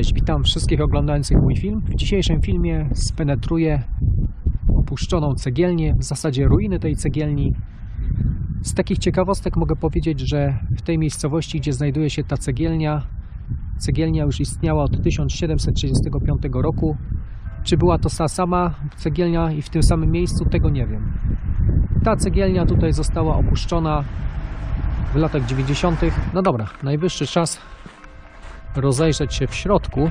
Cześć, witam wszystkich oglądających mój film. W dzisiejszym filmie spenetruję opuszczoną cegielnię, w zasadzie ruiny tej cegielni. Z takich ciekawostek mogę powiedzieć, że w tej miejscowości, gdzie znajduje się ta cegielnia, cegielnia już istniała od 1735 roku. Czy była to ta sama cegielnia i w tym samym miejscu, tego nie wiem. Ta cegielnia tutaj została opuszczona w latach 90. No dobra, najwyższy czas rozejrzeć się w środku.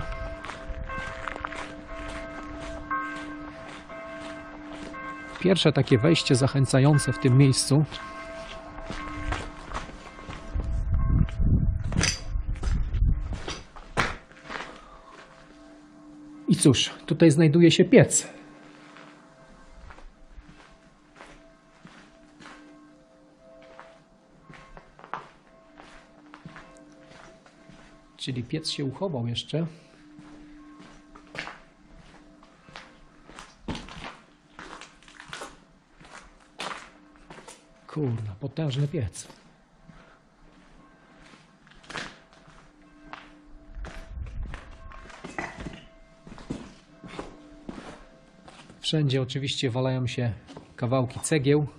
Pierwsze takie wejście zachęcające w tym miejscu. I cóż, tutaj znajduje się piec. Czyli piec się uchował jeszcze. Kurna, potężny piec. Wszędzie oczywiście walają się kawałki cegieł.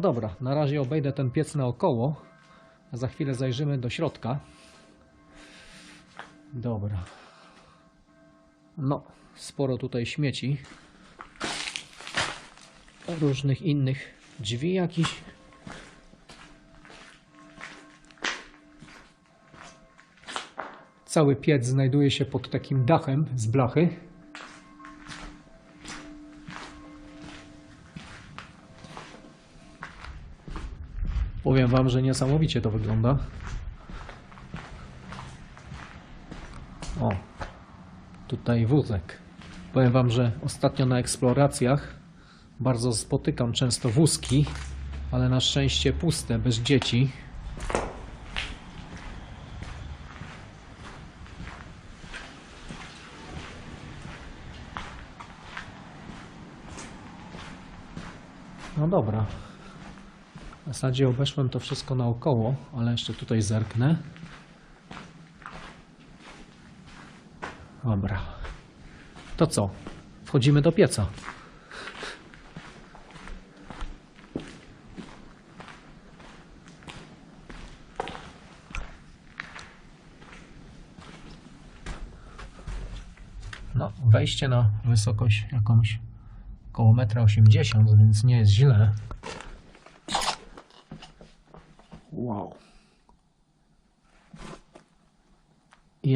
Dobra, na razie obejdę ten piec naokoło, a za chwilę zajrzymy do środka. Dobra. No, sporo tutaj śmieci. Różnych innych drzwi jakichś. Cały piec znajduje się pod takim dachem z blachy. Powiem Wam, że niesamowicie to wygląda. O, tutaj wózek. Powiem Wam, że ostatnio na eksploracjach bardzo spotykam często wózki, ale na szczęście puste, bez dzieci. No dobra. Zasadzie obeszłem to wszystko naokoło, ale jeszcze tutaj zerknę. Dobra. To co? Wchodzimy do pieca. No, wejście na wysokość jakąś około 1,80 m, więc nie jest źle. Wow.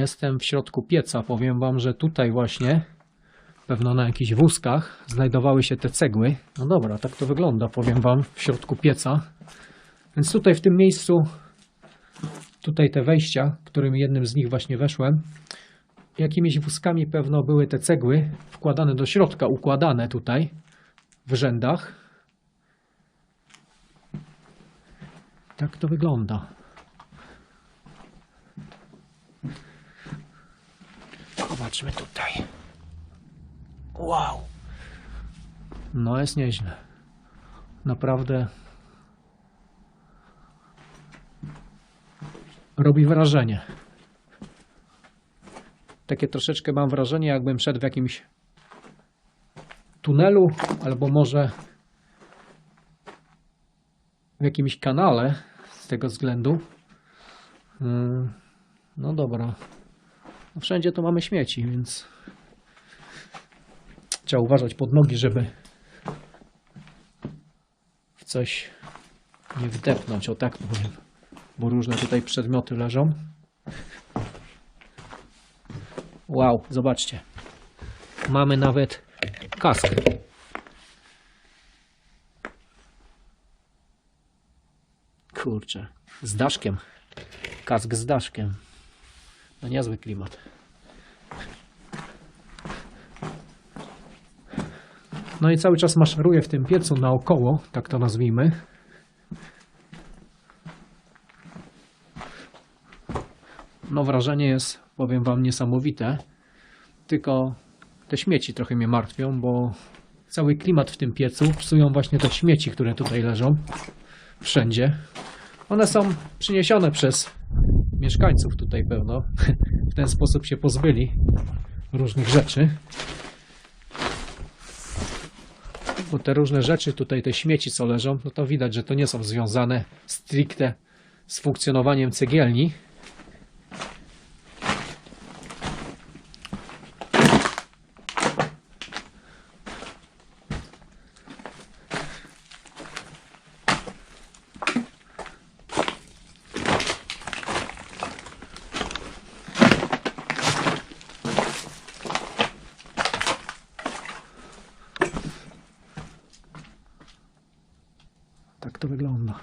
Jestem w środku pieca. Powiem Wam, że tutaj właśnie, pewno na jakichś wózkach, znajdowały się te cegły. No dobra, tak to wygląda, powiem Wam, w środku pieca. Więc tutaj w tym miejscu, tutaj te wejścia, którym jednym z nich właśnie weszłem, jakimiś wózkami pewno były te cegły wkładane do środka, układane tutaj w rzędach. Tak to wygląda. Zobaczmy tutaj. Wow. No jest nieźle. Naprawdę robi wrażenie. Takie troszeczkę mam wrażenie, jakbym szedł w jakimś tunelu, albo może w jakimś kanale z tego względu. Yy, No dobra. Wszędzie tu mamy śmieci, więc trzeba uważać pod nogi, żeby w coś nie wdepnąć, o tak powiem. Bo różne tutaj przedmioty leżą. Wow, zobaczcie. Mamy nawet kask. Kurczę, z daszkiem. Kask z daszkiem. No niezły klimat. No i cały czas maszeruję w tym piecu naokoło, tak to nazwijmy. No wrażenie jest, powiem wam, niesamowite. Tylko te śmieci trochę mnie martwią, bo cały klimat w tym piecu psują właśnie te śmieci, które tutaj leżą. Wszędzie. One są przyniesione przez mieszkańców tutaj pełno. W ten sposób się pozbyli różnych rzeczy. Bo te różne rzeczy tutaj, te śmieci co leżą, no to widać, że to nie są związane stricte z funkcjonowaniem cegielni. Tak to wygląda.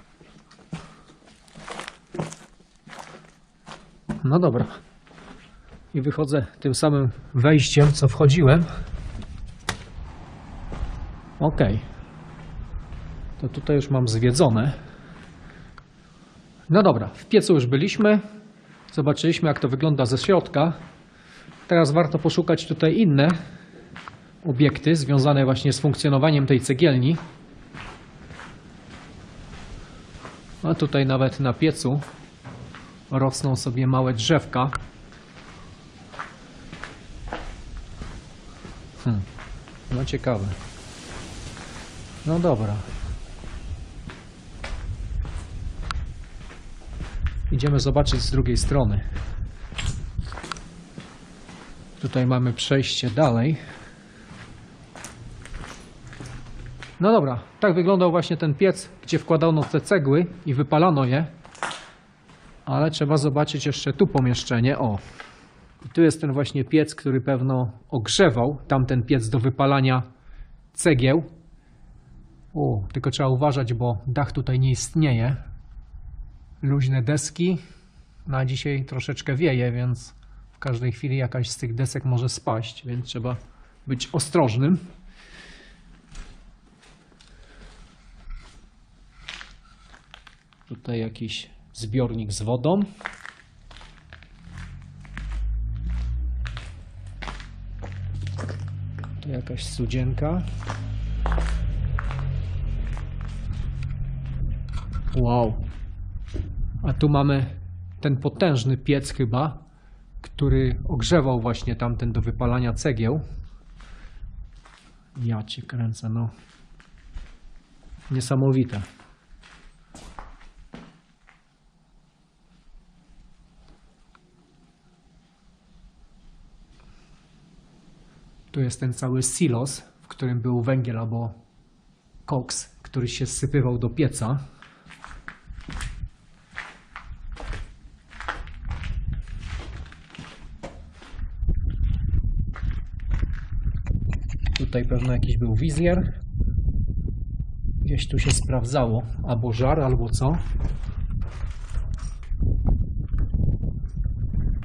No dobra. I wychodzę tym samym wejściem, co wchodziłem. Ok. To tutaj już mam zwiedzone. No dobra, w piecu już byliśmy. Zobaczyliśmy, jak to wygląda ze środka. Teraz warto poszukać tutaj inne obiekty związane właśnie z funkcjonowaniem tej cegielni. A tutaj nawet na piecu rosną sobie małe drzewka. Hmm. No ciekawe. No dobra. Idziemy zobaczyć z drugiej strony. Tutaj mamy przejście dalej. No dobra, tak wyglądał właśnie ten piec, gdzie wkładano te cegły i wypalano je. Ale trzeba zobaczyć jeszcze tu pomieszczenie. O, i tu jest ten właśnie piec, który pewno ogrzewał tamten piec do wypalania cegieł. O, tylko trzeba uważać, bo dach tutaj nie istnieje. Luźne deski. Na dzisiaj troszeczkę wieje, więc w każdej chwili jakaś z tych desek może spaść, więc trzeba być ostrożnym. Tutaj jakiś zbiornik z wodą. Tu jakaś studzienka. Wow. A tu mamy ten potężny piec chyba, który ogrzewał właśnie tamten do wypalania cegieł. Ja cię kręcę, no. Niesamowite. Tu jest ten cały silos, w którym był węgiel albo koks, który się zsypywał do pieca. Tutaj pewno jakiś był wizjer. Gdzieś tu się sprawdzało, albo żar, albo co.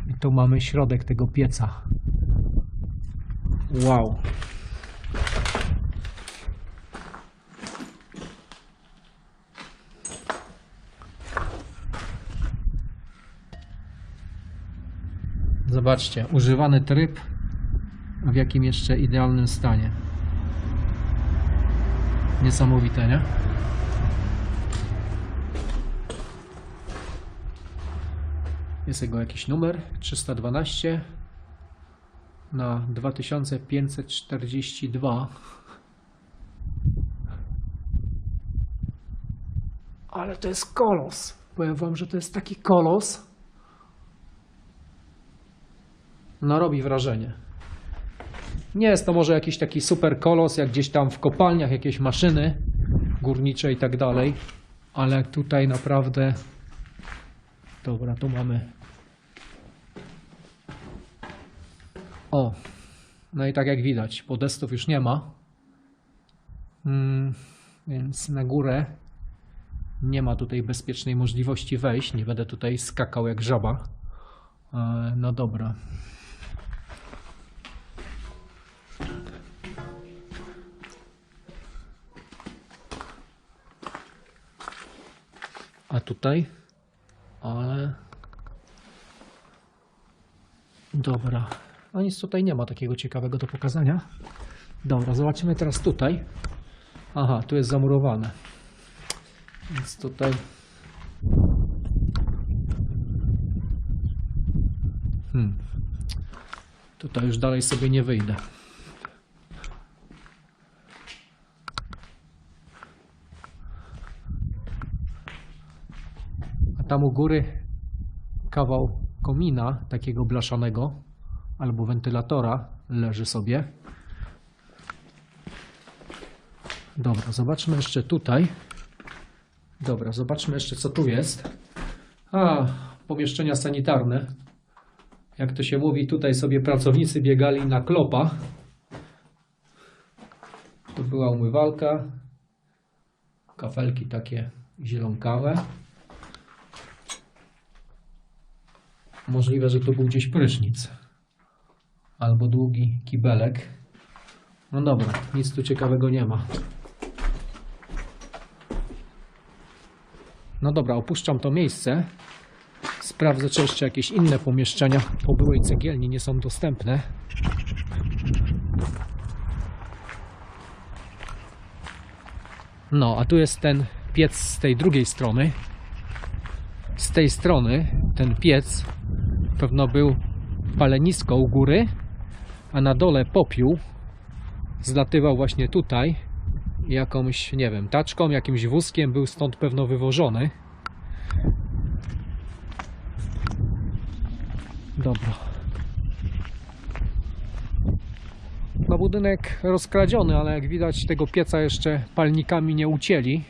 I tu mamy środek tego pieca. Wow. Zobaczcie, używany tryb w jakim jeszcze idealnym stanie. Niesamowite, nie? Jest jego jakiś numer 312 na 2542. Ale to jest kolos. Powiem wam, że to jest taki kolos. No robi wrażenie. Nie jest to może jakiś taki super kolos, jak gdzieś tam w kopalniach jakieś maszyny górnicze i tak dalej, ale tutaj naprawdę dobra, tu mamy O, no i tak jak widać, podestów już nie ma. Mm, więc na górę nie ma tutaj bezpiecznej możliwości wejść. Nie będę tutaj skakał jak żaba. E, no dobra. A tutaj? Ale Dobra. A nic tutaj nie ma takiego ciekawego do pokazania. Dobra, zobaczymy teraz tutaj. Aha, tu jest zamurowane. Więc tutaj. Hmm. Tutaj już dalej sobie nie wyjdę. A tam u góry kawał komina, takiego blaszanego, albo wentylatora leży sobie. Dobra, zobaczmy jeszcze tutaj. Dobra, zobaczmy jeszcze co tu jest. A, pomieszczenia sanitarne. Jak to się mówi, tutaj sobie pracownicy biegali na klopa. Tu była umywalka. Kafelki takie zielonkawe. Możliwe, że to był gdzieś prysznic. Albo długi kibelek. No dobra, nic tu ciekawego nie ma. No dobra, opuszczam to miejsce. Sprawdzę, czy jeszcze jakieś inne pomieszczenia po byłej cegielni nie są dostępne. No, a tu jest ten piec z tej drugiej strony. Z tej strony ten piec pewno był palenisko u góry, a na dole popiół zlatywał właśnie tutaj jakąś, nie wiem, taczką, jakimś wózkiem, był stąd pewno wywożony. Dobra. No budynek rozkradziony, ale jak widać tego pieca jeszcze palnikami nie ucięli.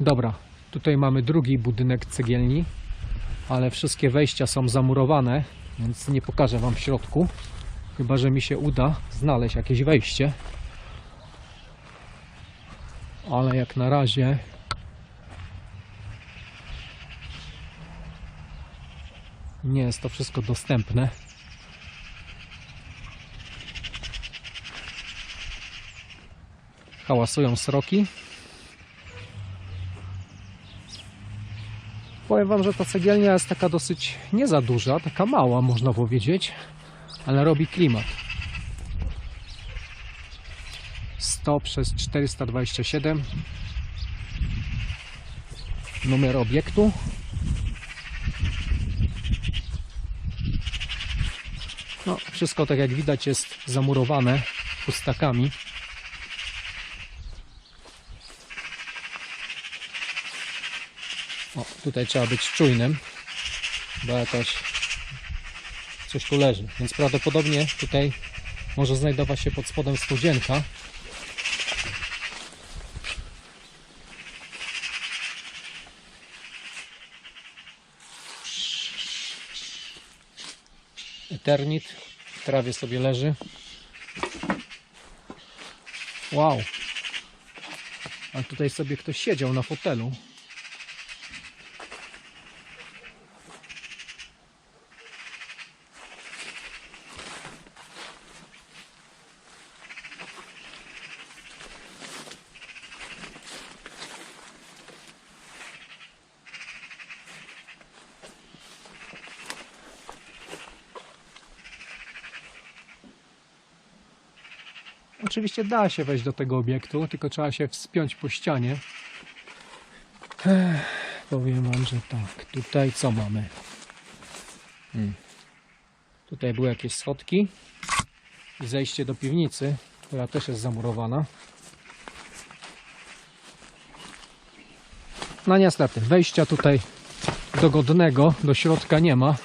Dobra, tutaj mamy drugi budynek cegielni, ale wszystkie wejścia są zamurowane, więc nie pokażę Wam w środku. Chyba, że mi się uda znaleźć jakieś wejście. Ale jak na razie nie jest to wszystko dostępne. Hałasują sroki. Powiem Wam, że ta cegielnia jest taka dosyć nie za duża, taka mała można powiedzieć, ale robi klimat. 100 przez 427 numer obiektu. No, wszystko tak jak widać jest zamurowane pustakami. O, tutaj trzeba być czujnym, bo jakaś coś tu leży. Więc prawdopodobnie tutaj może znajdować się pod spodem studzienka. Eternit w trawie sobie leży. Wow. A tutaj sobie ktoś siedział na fotelu. Oczywiście da się wejść do tego obiektu, tylko trzeba się wspiąć po ścianie. Ech, powiem wam, że tak. Tutaj co mamy? Hmm. Tutaj były jakieś schodki i zejście do piwnicy, która też jest zamurowana. No niestety, wejścia tutaj dogodnego do środka nie ma.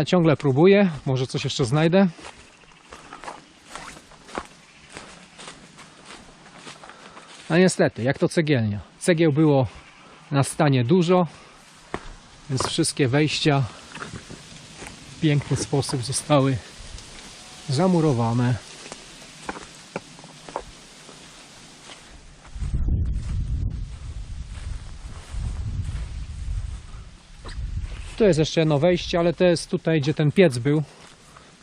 Ale ciągle próbuję. Może coś jeszcze znajdę. A niestety, jak to cegielnia. Cegieł było na stanie dużo, więc wszystkie wejścia w piękny sposób zostały zamurowane. Tu jest jeszcze jedno wejście, ale to jest tutaj, gdzie ten piec był.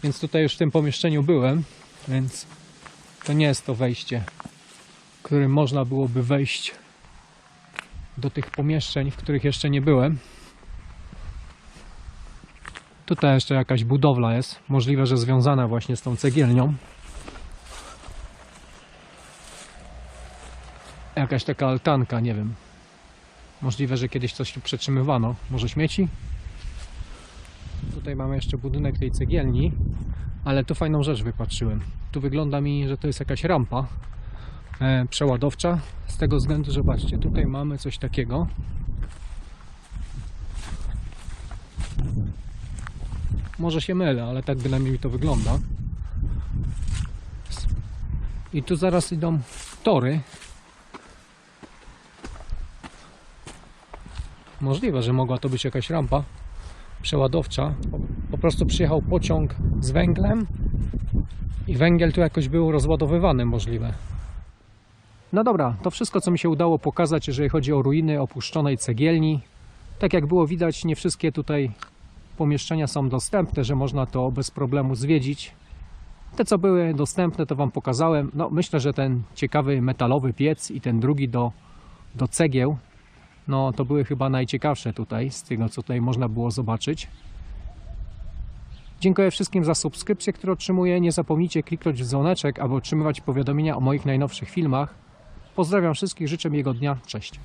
Więc tutaj już w tym pomieszczeniu byłem, więc to nie jest to wejście, którym można byłoby wejść do tych pomieszczeń, w których jeszcze nie byłem. Tutaj jeszcze jakaś budowla jest, możliwe, że związana właśnie z tą cegielnią. Jakaś taka altanka, nie wiem. Możliwe, że kiedyś coś tu przetrzymywano. Może śmieci? Tutaj mamy jeszcze budynek tej cegielni, ale tu fajną rzecz wypatrzyłem. Tu wygląda mi, że to jest jakaś rampa e, przeładowcza. Z tego względu, że zobaczcie, tutaj mamy coś takiego. Może się mylę, ale tak bynajmniej to wygląda. I tu zaraz idą tory. Możliwe, że mogła to być jakaś rampa przeładowcza. Po, prostu przyjechał pociąg z węglem i węgiel tu jakoś był rozładowywany możliwe. No dobra, to wszystko co mi się udało pokazać, jeżeli chodzi o ruiny opuszczonej cegielni. Tak jak było widać, nie wszystkie tutaj pomieszczenia są dostępne, że można to bez problemu zwiedzić. Te co były dostępne to Wam pokazałem. No myślę, że ten ciekawy metalowy piec i ten drugi do, do cegieł no to były chyba najciekawsze tutaj z tego co tutaj można było zobaczyć. Dziękuję wszystkim za subskrypcję, które otrzymuję. Nie zapomnijcie kliknąć w dzwoneczek, aby otrzymywać powiadomienia o moich najnowszych filmach. Pozdrawiam wszystkich, życzę miłego dnia. Cześć.